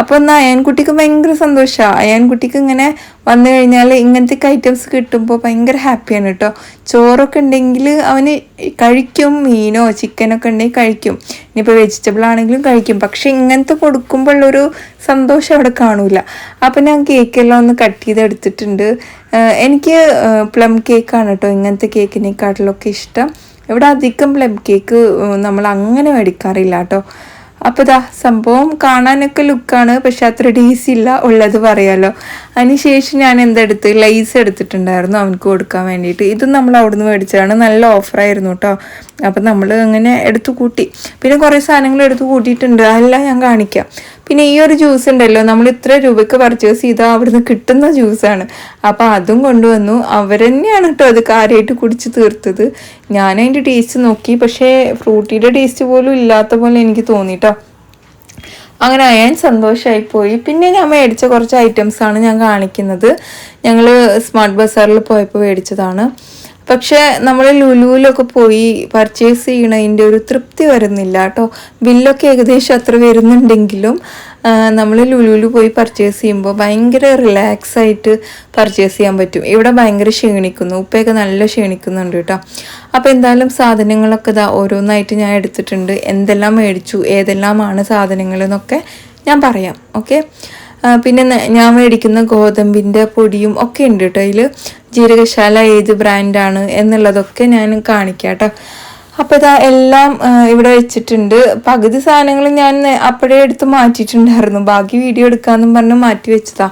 അപ്പോൾ എന്നാൽ അയാൻകുട്ടിക്ക് ഭയങ്കര സന്തോഷമാണ് അയാൻകുട്ടിക്ക് ഇങ്ങനെ വന്നു കഴിഞ്ഞാൽ ഇങ്ങനത്തെ ഐറ്റംസ് കിട്ടുമ്പോൾ ഭയങ്കര ഹാപ്പിയാണ് കേട്ടോ ചോറൊക്കെ ഉണ്ടെങ്കിൽ അവന് കഴിക്കും മീനോ ചിക്കനൊക്കെ ഉണ്ടെങ്കിൽ കഴിക്കും. ഇനിയിപ്പോൾ വെജിറ്റബിൾ ആണെങ്കിലും കഴിക്കും. പക്ഷെ ഇങ്ങനത്തെ കൊടുക്കുമ്പോൾ ഉള്ളൊരു സന്തോഷം അവിടെ കാണൂല. അപ്പം ഞാൻ കേക്കെല്ലാം ഒന്ന് കട്ട് ചെയ്തെടുത്തിട്ടുണ്ട്. എനിക്ക് പ്ലം കേക്കാണ് കേട്ടോ ഇങ്ങനത്തെ കേക്കിനെക്കാട്ടിലൊക്കെ ഇഷ്ടം. ഇവിടെ അധികം പ്ലം കേക്ക് നമ്മൾ അങ്ങനെ മേടിക്കാറില്ല കേട്ടോ അപ്പോൾ ഇതാ സംഭവം കാണാനൊക്കെ ലുക്കാണ് പക്ഷെ അത്ര ഡീസ് ഇല്ല ഉള്ളത് പറയാലോ. അതിനുശേഷം ഞാൻ എന്തെടുത്ത് ലൈസ് എടുത്തിട്ടുണ്ടായിരുന്നു അവനക്ക് കൊടുക്കാൻ വേണ്ടിയിട്ട്. ഇത് നമ്മൾ അവിടുന്ന് മേടിച്ചതാണ്. നല്ല ഓഫറായിരുന്നു കേട്ടോ അപ്പം നമ്മൾ അങ്ങനെ എടുത്തു കൂട്ടി. പിന്നെ കുറേ സാധനങ്ങൾ എടുത്തു കൂട്ടിയിട്ടുണ്ട്. അതെല്ലാം ഞാൻ കാണിക്കാം. പിന്നെ ഈ ഒരു ജ്യൂസ് ഉണ്ടല്ലോ നമ്മൾ ഇത്ര രൂപയ്ക്ക് പർച്ചേസ് ചെയ്താൽ അവിടുന്ന് കിട്ടുന്ന ജ്യൂസാണ് അപ്പോൾ അതും കൊണ്ടുവന്നു. അവരെന്നെയാണ് കേട്ടോ അത് കാര്യമായിട്ട് കുടിച്ച് തീർത്തത്. ഞാൻ അതിന്റെ ടേസ്റ്റ് നോക്കി. പക്ഷേ ഫ്രൂട്ടിയുടെ ടേസ്റ്റ് പോലും ഇല്ലാത്ത പോലെ എനിക്ക് തോന്നിട്ടോ. അങ്ങനെ ഞാൻ സന്തോഷമായി പോയി പിന്നെ ഞാൻ മേടിച്ച കുറച്ച് ഐറ്റംസ് ആണ് ഞാൻ കാണിക്കുന്നത്. ഞങ്ങൾ സ്മാർട്ട് ബസാറിൽ പോയപ്പോൾ മേടിച്ചതാണ്. പക്ഷേ നമ്മൾ ലുലുവിലൊക്കെ പോയി പർച്ചേസ് ചെയ്യണതിന്റെ ഒരു തൃപ്തി വരുന്നില്ല കേട്ടോ ബില്ലൊക്കെ ഏകദേശം അത്ര വരുന്നുണ്ടെങ്കിലും നമ്മൾ ലുലുവിൽ പോയി പർച്ചേസ് ചെയ്യുമ്പോൾ ഭയങ്കര റിലാക്സ് ആയിട്ട് പർച്ചേസ് ചെയ്യാൻ പറ്റും. ഇവിടെ ഭയങ്കര ക്ഷീണിക്കുന്നു. ഉപ്പയൊക്കെ നല്ല ക്ഷീണിക്കുന്നുണ്ട് കേട്ടോ അപ്പോൾ എന്തായാലും സാധനങ്ങളൊക്കെ ഇതാ ഓരോന്നായിട്ട് ഞാൻ എടുത്തിട്ടുണ്ട്. എന്തെല്ലാം മേടിച്ചു ഏതെല്ലാമാണ് സാധനങ്ങളെന്നൊക്കെ ഞാൻ പറയാം. ഓക്കെ? പിന്നെ ഞാൻ മേടിക്കുന്ന ഗോതമ്പിന്റെ പൊടിയും ഒക്കെ ഉണ്ട് കേട്ടോ അതിൽ ജീരകശാല ഏത് ബ്രാൻഡാണ് എന്നുള്ളതൊക്കെ ഞാൻ കാണിക്കാം കേട്ടോ അപ്പോൾ ഇതാ എല്ലാം ഇവിടെ വെച്ചിട്ടുണ്ട്. പകുതി സാധനങ്ങൾ ഞാൻ അപ്പോഴേ എടുത്ത് മാറ്റിയിട്ടുണ്ടായിരുന്നു. ബാക്കി വീഡിയോ എടുക്കാമെന്നും പറഞ്ഞ് മാറ്റി വെച്ചതാ.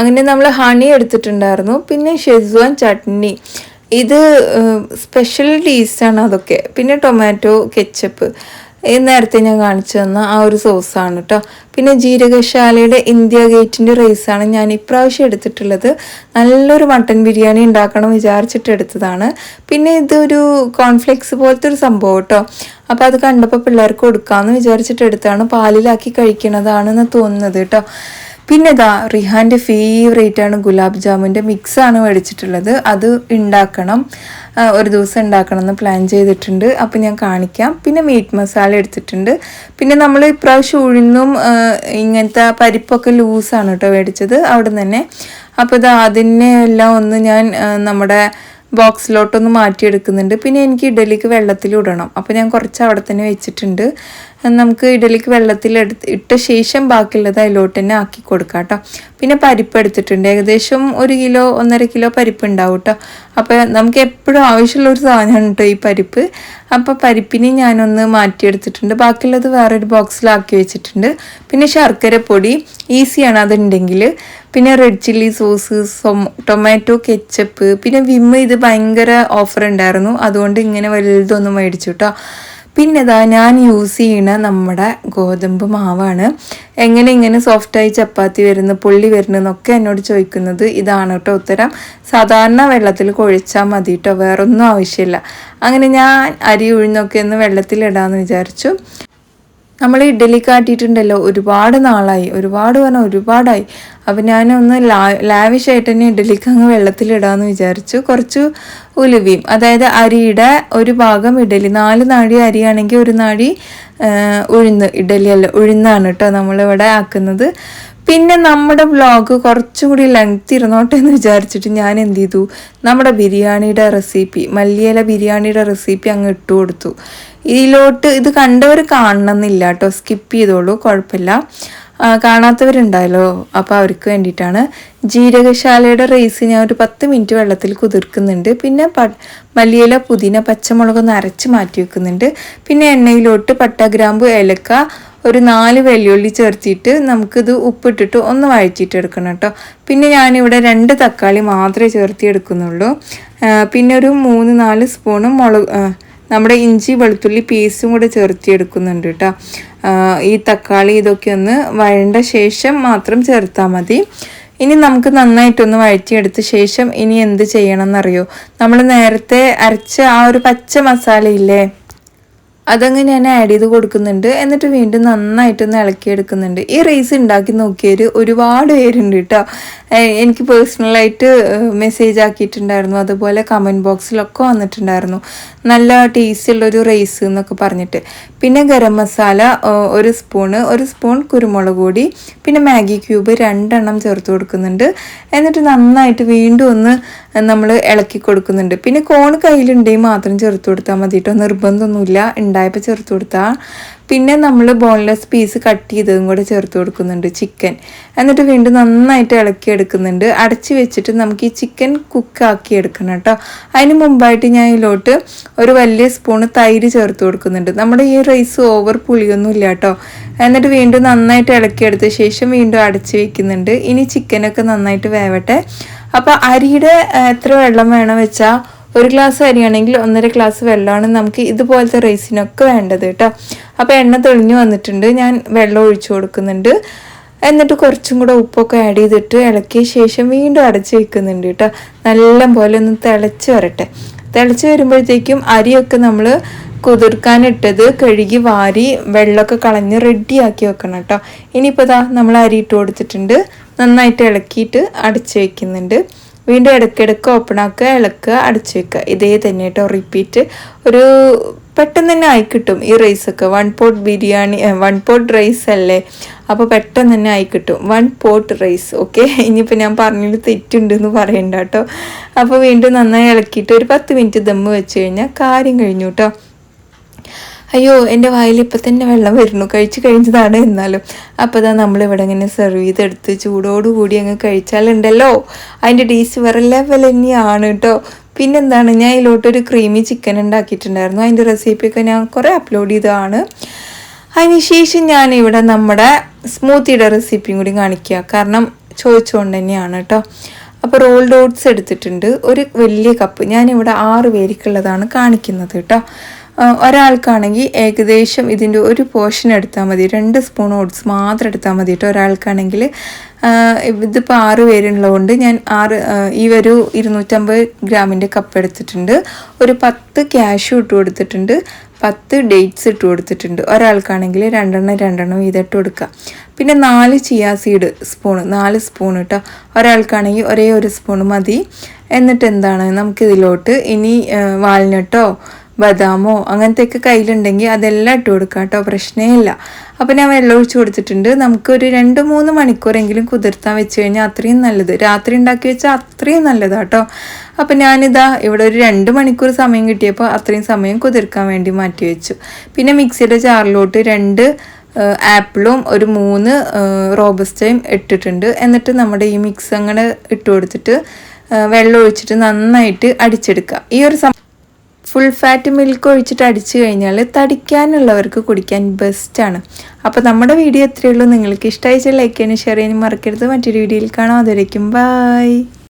അങ്ങനെ നമ്മൾ ഹണി എടുത്തിട്ടുണ്ടായിരുന്നു. പിന്നെ ഷെസ്വാൻ ചട്നി. ഇത് സ്പെഷ്യൽ ടേസ്റ്റാണ് അതൊക്കെ. പിന്നെ ടൊമാറ്റോ കെച്ചപ്പ് നേരത്തെ ഞാൻ കാണിച്ചു തന്ന ആ ഒരു സോസാണ് കേട്ടോ പിന്നെ ജീരകശാലയുടെ ഇന്ത്യ ഗേറ്റിന്റെ റൈസാണ് ഞാൻ ഇപ്രാവശ്യം എടുത്തിട്ടുള്ളത്. നല്ലൊരു മട്ടൻ ബിരിയാണി ഉണ്ടാക്കണം വിചാരിച്ചിട്ട് എടുത്തതാണ്. പിന്നെ ഇതൊരു കോൺഫ്ലെക്സ് പോലത്തെ ഒരു സംഭവം കേട്ടോ അപ്പോൾ അത് കണ്ടപ്പോൾ പിള്ളേർക്ക് കൊടുക്കാമെന്ന് വിചാരിച്ചിട്ട് എടുത്താണ്. പാലിലാക്കി കഴിക്കണതാണെന്ന് തോന്നുന്നത് കേട്ടോ പിന്നെ ഇതാ റിഹാന്റെ ഫേവറേറ്റ് ആണ് ഗുലാബ് ജാമുന്റെ മിക്സാണ് മേടിച്ചിട്ടുള്ളത്. അത് ഉണ്ടാക്കണം. ഒരു ദിവസം ഉണ്ടാക്കണം എന്ന് പ്ലാൻ ചെയ്തിട്ടുണ്ട്. അപ്പോൾ ഞാൻ കാണിക്കാം. പിന്നെ മീറ്റ് മസാല എടുത്തിട്ടുണ്ട്. പിന്നെ നമ്മൾ ഇപ്രാവശ്യം ഉഴുന്നും ഇങ്ങനത്തെ പരിപ്പൊക്കെ ലൂസാണ് കേട്ടോ മേടിച്ചത് അവിടെ നിന്ന് തന്നെ. അപ്പോൾ ഇത് അതിനെ എല്ലാം ഒന്ന് ഞാൻ നമ്മുടെ ബോക്സിലോട്ടൊന്ന് മാറ്റിയെടുക്കുന്നുണ്ട്. പിന്നെ എനിക്ക് ഇഡലിക്ക് വെള്ളത്തിൽ ഇടണം. അപ്പോൾ ഞാൻ കുറച്ച് അവിടെ തന്നെ വെച്ചിട്ടുണ്ട്. നമുക്ക് ഇഡലിക്ക് വെള്ളത്തിൽ എടുത്ത് ഇട്ട ശേഷം ബാക്കിയുള്ളത് അതിലോട്ട് തന്നെ ആക്കി കൊടുക്കാം കേട്ടോ. പിന്നെ പരിപ്പ് എടുത്തിട്ടുണ്ട്. ഏകദേശം ഒരു കിലോ ഒന്നര കിലോ പരിപ്പ് ഉണ്ടാവും കേട്ടോ. അപ്പോൾ നമുക്ക് എപ്പോഴും ആവശ്യമുള്ള ഒരു സാധനമാണ് കേട്ടോ ഈ പരിപ്പ്. അപ്പോൾ പരിപ്പിനെ ഞാനൊന്ന് മാറ്റിയെടുത്തിട്ടുണ്ട്. ബാക്കിയുള്ളത് വേറൊരു ബോക്സിലാക്കി വെച്ചിട്ടുണ്ട്. പിന്നെ ശർക്കര പൊടി ഈസിയാണ് അതുണ്ടെങ്കിൽ. പിന്നെ red chilli sauce tomato ketchup പിന്നെ വിമ്മ് ഇത് ഭയങ്കര ഓഫർ ഉണ്ടായിരുന്നു. അതുകൊണ്ട് ഇങ്ങനെ വലുതൊന്നും മേടിച്ചു കേട്ടോ പിന്നെ ഇതാ ഞാൻ യൂസ് ചെയ്യണ നമ്മുടെ ഗോതമ്പ് മാവാണ്. എങ്ങനെ ഇങ്ങനെ സോഫ്റ്റായി ചപ്പാത്തി വരുന്നു പുള്ളി വരുന്നതെന്നൊക്കെ എന്നോട് ചോദിക്കുന്നത് ഇതാണ് കേട്ടോ ഉത്തരം. സാധാരണ വെള്ളത്തിൽ കുഴച്ചാൽ മതി കേട്ടോ വേറൊന്നും ആവശ്യമില്ല. അങ്ങനെ ഞാൻ അരി ഉഴുന്നൊക്കെ ഒന്ന് വെള്ളത്തിലിടാമെന്ന് വിചാരിച്ചു. നമ്മൾ ഇഡ്ഡലി കാട്ടിയിട്ടുണ്ടല്ലോ ഒരുപാട് നാളായി ഒരുപാട് പറഞ്ഞാൽ ഒരുപാടായി. അപ്പം ഞാനൊന്ന് ലാ ലാവിഷായിട്ട് തന്നെ ഇഡ്ഡലിക്ക് അങ്ങ് വെള്ളത്തിലിടാമെന്ന് വിചാരിച്ചു. കുറച്ച് ഉലുവയും അതായത് അരിയുടെ ഒരു ഭാഗം ഇഡലി നാല് നാഴി അരിയാണെങ്കിൽ ഒരു നാഴി ഉഴുന്ന് ഇഡലി അല്ല ഉഴുന്നാണ് കേട്ടോ നമ്മളിവിടെ ആക്കുന്നത്. പിന്നെ നമ്മുടെ വ്ളോഗ് കുറച്ചുകൂടി ലെങ്ത് ഇരുന്നോട്ടെ എന്ന് വിചാരിച്ചിട്ട് ഞാൻ എന്ത് ചെയ്തു? നമ്മുടെ ബിരിയാണിയുടെ റെസിപ്പി മല്ലിയില ബിരിയാണിയുടെ റെസിപ്പി അങ്ങ് ഇട്ട് കൊടുത്തു. ഇതിലോട്ട് ഇത് കണ്ടവർ കാണണമെന്നില്ല കേട്ടോ. സ്കിപ്പ് ചെയ്തോളൂ കുഴപ്പമില്ല. കാണാത്തവരുണ്ടായല്ലോ. അപ്പോൾ അവർക്ക് വേണ്ടിയിട്ടാണ്. ജീരകശാലയുടെ റൈസ് ഞാൻ ഒരു പത്ത് മിനിറ്റ് വെള്ളത്തിൽ കുതിർക്കുന്നുണ്ട്. പിന്നെ പ മല്ലിയില പുതിന പച്ചമുളകൊന്ന് അരച്ച് മാറ്റി വെക്കുന്നുണ്ട്. പിന്നെ എണ്ണയിലോട്ട് പട്ട ഗ്രാമ്പു ഏലക്ക ഒരു നാല് വെല്ലുള്ളി ചേർത്തിട്ട് നമുക്കിത് ഉപ്പിട്ടിട്ട് ഒന്ന് വഴറ്റിയിട്ട് എടുക്കണം കേട്ടോ. പിന്നെ ഞാനിവിടെ രണ്ട് തക്കാളി മാത്രമേ ചേർത്തി എടുക്കുന്നുള്ളൂ പിന്നെ ഒരു മൂന്ന് നാല് സ്പൂണ് മുളക് നമ്മുടെ ഇഞ്ചി വെളുത്തുള്ളി പീസും കൂടെ ചേർത്തി എടുക്കുന്നുണ്ട് കേട്ടോ ഈ തക്കാളി ഇതൊക്കെ ഒന്ന് വഴണ്ട ശേഷം മാത്രം ചേർത്താൽ മതി. ഇനി നമുക്ക് നന്നായിട്ടൊന്ന് വഴറ്റിയെടുത്ത ശേഷം ഇനി എന്ത് ചെയ്യണം എന്നറിയോ നമ്മൾ നേരത്തെ അരച്ച ആ ഒരു പച്ച മസാലയില്ലേ? അതങ്ങ് ഞാൻ ആഡ് ചെയ്ത് കൊടുക്കുന്നുണ്ട്. എന്നിട്ട് വീണ്ടും നന്നായിട്ടൊന്ന് ഇളക്കിയെടുക്കുന്നുണ്ട്. ഈ റൈസ് ഉണ്ടാക്കി നോക്കിയവർ ഒരുപാട് പേരുണ്ട് കേട്ടോ എനിക്ക് പേഴ്സണലായിട്ട് മെസ്സേജ് ആക്കിയിട്ടുണ്ടായിരുന്നു. അതുപോലെ കമന്റ് ബോക്സിലൊക്കെ വന്നിട്ടുണ്ടായിരുന്നു. നല്ല ടേസ്റ്റ് ഉള്ളൊരു റൈസ് എന്നൊക്കെ പറഞ്ഞിട്ട്. പിന്നെ ഗരം മസാല ഒരു സ്പൂണ് ഒരു സ്പൂൺ കുരുമുളക് പൊടി പിന്നെ മാഗി ക്യൂബ് രണ്ടെണ്ണം ചേർത്ത് കൊടുക്കുന്നുണ്ട്. എന്നിട്ട് നന്നായിട്ട് വീണ്ടും ഒന്ന് നമ്മൾ ഇളക്കി കൊടുക്കുന്നുണ്ട്. പിന്നെ കോൺ കയ്യിലുണ്ടെങ്കിൽ മാത്രം ചേർത്ത് കൊടുത്താൽ മതി കേട്ടോ നിർബന്ധമൊന്നുമില്ല. ഉണ്ടായപ്പോൾ ചേർത്ത് കൊടുത്താൽ പിന്നെ നമ്മൾ ബോൺലെസ് പീസ് കട്ട് ചെയ്തതും കൂടെ ചേർത്ത് കൊടുക്കുന്നുണ്ട് ചിക്കൻ എന്നിട്ട് വീണ്ടും നന്നായിട്ട് ഇളക്കി എടുക്കുന്നുണ്ട് അടച്ച് വെച്ചിട്ട് നമുക്ക് ഈ ചിക്കൻ കുക്കാക്കി എടുക്കണം കേട്ടോ. അതിന് മുമ്പായിട്ട് ഞാൻ ഇതിലോട്ട് ഒരു വലിയ സ്പൂണ് തൈര് ചേർത്ത് കൊടുക്കുന്നുണ്ട്. നമ്മുടെ ഈ റൈസ് ഓവർ പുളിയൊന്നും ഇല്ല കേട്ടോ. എന്നിട്ട് വീണ്ടും നന്നായിട്ട് ഇളക്കി എടുത്ത ശേഷം വീണ്ടും അടച്ച് വെക്കുന്നുണ്ട്. ഇനി ചിക്കനൊക്കെ നന്നായിട്ട് വേവട്ടെ. അപ്പോൾ അരിയുടെ എത്ര വെള്ളം വേണം വെച്ചാൽ ഒരു ഗ്ലാസ് അരിയാണെങ്കിൽ ഒന്നര ഗ്ലാസ് വെള്ളമാണ് നമുക്ക് ഇതുപോലത്തെ റൈസിനൊക്കെ വേണ്ടത് കേട്ടോ. അപ്പോൾ എണ്ണ തെളിഞ്ഞു വന്നിട്ടുണ്ട്. ഞാൻ വെള്ളം ഒഴിച്ചു കൊടുക്കുന്നുണ്ട്. എന്നിട്ട് കുറച്ചും കൂടെ ഉപ്പൊക്കെ ആഡ് ചെയ്തിട്ട് ഇളക്കിയ ശേഷം വീണ്ടും അടച്ച് വെക്കുന്നുണ്ട് കേട്ടോ. നല്ല പോലെ ഒന്ന് തിളച്ച് വരട്ടെ. തിളച്ച് വരുമ്പോഴത്തേക്കും അരിയൊക്കെ നമ്മൾ കുതിർക്കാനിട്ടത് കഴുകി വാരി വെള്ളമൊക്കെ കളഞ്ഞ് റെഡിയാക്കി വെക്കണം കേട്ടോ. ഇനിയിപ്പോൾ ഇതാ നമ്മൾ അരി ഇട്ട് കൊടുത്തിട്ടുണ്ട്. നന്നായിട്ട് ഇളക്കിയിട്ട് അടച്ച് വെക്കുന്നുണ്ട്. വീണ്ടും ഇടയ്ക്കിടയ്ക്ക് ഓപ്പൺ ആക്കുക ഇളക്കുക അടച്ചു വെക്കുക ഇതേ തന്നെ കേട്ടോ റിപ്പീറ്റ് ഒരു പെട്ടെന്ന് തന്നെ ആയി കിട്ടും ഈ റൈസൊക്കെ one pot biryani one pot rice അല്ലേ? അപ്പോൾ പെട്ടെന്ന് തന്നെ ആയി കിട്ടും വൺ പോട്ട് റൈസ് ഓക്കെ ഇനിയിപ്പോൾ ഞാൻ പറഞ്ഞതിൽ തെറ്റുണ്ടെന്ന് പറയണ്ട കേട്ടോ അപ്പോൾ വീണ്ടും നന്നായി ഇളക്കിയിട്ട് ഒരു പത്ത് മിനിറ്റ് ദമ്മ് വെച്ച് കഴിഞ്ഞാൽ കാര്യം കഴിഞ്ഞു കേട്ടോ അയ്യോ എന്റെ വായിൽ ഇപ്പം തന്നെ വെള്ളം വരുന്നു. കഴിച്ചു കഴിഞ്ഞതാണ് എന്നാലും. അപ്പോൾ ഇതാ നമ്മളിവിടെ ഇങ്ങനെ സെർവ് ചെയ്തെടുത്ത് ചൂടോടുകൂടി അങ്ങ് കഴിച്ചാലുണ്ടല്ലോ. അതിന്റെ ടേസ്റ്റ് വേറെ ലെവൽ തന്നെയാണ് കേട്ടോ പിന്നെന്താണ് ഞാൻ ഇതിലോട്ടൊരു ക്രീമി ചിക്കൻ ഉണ്ടാക്കിയിട്ടുണ്ടായിരുന്നു. അതിന്റെ റെസിപ്പിയൊക്കെ ഞാൻ കുറേ അപ്ലോഡ് ചെയ്തതാണ്. അതിനുശേഷം ഞാൻ ഇവിടെ നമ്മുടെ സ്മൂത്തിയുടെ റെസിപ്പിയും കൂടി കാണിക്കുക കാരണം ചോദിച്ചുകൊണ്ട് തന്നെയാണ് കേട്ടോ അപ്പോൾ റോൾഡ് ഓട്സ് എടുത്തിട്ടുണ്ട്. ഒരു വലിയ കപ്പ് ഞാനിവിടെ ആറ് പേർക്കുള്ളതാണ് കാണിക്കുന്നത് കേട്ടോ ഒരാൾക്കാണെങ്കിൽ ഏകദേശം ഇതിന്റെ ഒരു പോർഷൻ എടുത്താൽ മതി. രണ്ട് സ്പൂൺ ഓട്സ് മാത്രം എടുത്താൽ മതി കേട്ടോ. ഒരാൾക്കാണെങ്കിൽ ഇതിപ്പോൾ ആറ് പേരുള്ളതുകൊണ്ട് ഞാൻ ആറ് ഈ ഒരു ഇരുന്നൂറ്റമ്പത് ഗ്രാമിന്റെ കപ്പ് എടുത്തിട്ടുണ്ട്. ഒരു പത്ത് ക്യാഷ് ഇട്ട് കൊടുത്തിട്ടുണ്ട്. പത്ത് ഡേറ്റ്സ് ഇട്ട് കൊടുത്തിട്ടുണ്ട്. ഒരാൾക്കാണെങ്കിൽ രണ്ടെണ്ണം രണ്ടെണ്ണം വീതം ഇട്ട് കൊടുക്കുക. പിന്നെ നാല് ചിയാ സീഡ് സ്പൂൺ നാല് സ്പൂൺ കേട്ടോ. ഒരാൾക്കാണെങ്കിൽ ഒരേ ഒരു സ്പൂൺ മതി. എന്നിട്ട് എന്താണ്? നമുക്കിതിലോട്ട് ഇനി വാൽനട്ടോ ബദാമോ അങ്ങനത്തെയൊക്കെ കയ്യിലുണ്ടെങ്കിൽ അതെല്ലാം ഇട്ട് കൊടുക്കാം കേട്ടോ പ്രശ്നമില്ല അപ്പോൾ ഞാൻ വെള്ളം ഒഴിച്ച് കൊടുത്തിട്ടുണ്ട്. നമുക്കൊരു രണ്ട് മൂന്ന് മണിക്കൂറെങ്കിലും കുതിർത്താൻ വെച്ച് കഴിഞ്ഞാൽ അത്രയും നല്ലത്. രാത്രി ഉണ്ടാക്കി വെച്ചാൽ അത്രയും നല്ലതാണ് കേട്ടോ. അപ്പോൾ ഞാനിതാ ഇവിടെ ഒരു രണ്ട് മണിക്കൂർ സമയം കിട്ടിയപ്പോൾ അത്രയും സമയം കുതിർക്കാൻ വേണ്ടി മാറ്റി വെച്ചു. പിന്നെ മിക്സിയുടെ ജാറിലോട്ട് രണ്ട് ആപ്പിളും ഒരു മൂന്ന് റോബസ്റ്റയും ഇട്ടിട്ടുണ്ട്. എന്നിട്ട് നമ്മുടെ ഈ മിക്സ് അങ്ങനെ ഇട്ട് കൊടുത്തിട്ട് വെള്ളം ഒഴിച്ചിട്ട് നന്നായിട്ട് അടിച്ചെടുക്കുക. ഈ ഒരു സം ഫുൾ ഫാറ്റ് മിൽക്ക് ഒഴിച്ചിട്ട് അടിച്ചു കഴിഞ്ഞാൽ തടിക്കാനുള്ളവർക്ക് കുടിക്കാൻ ബെസ്റ്റാണ് അപ്പോൾ നമ്മുടെ വീഡിയോ എത്രയുള്ളൂ നിങ്ങൾക്ക് ഇഷ്ടമായിച്ചാൽ ലൈക്ക് ചെയ്യാനും ഷെയർ ചെയ്യാനും മറക്കരുത്. മറ്റൊരു വീഡിയോയിൽ കാണാം. അതുവരേക്കും ബൈ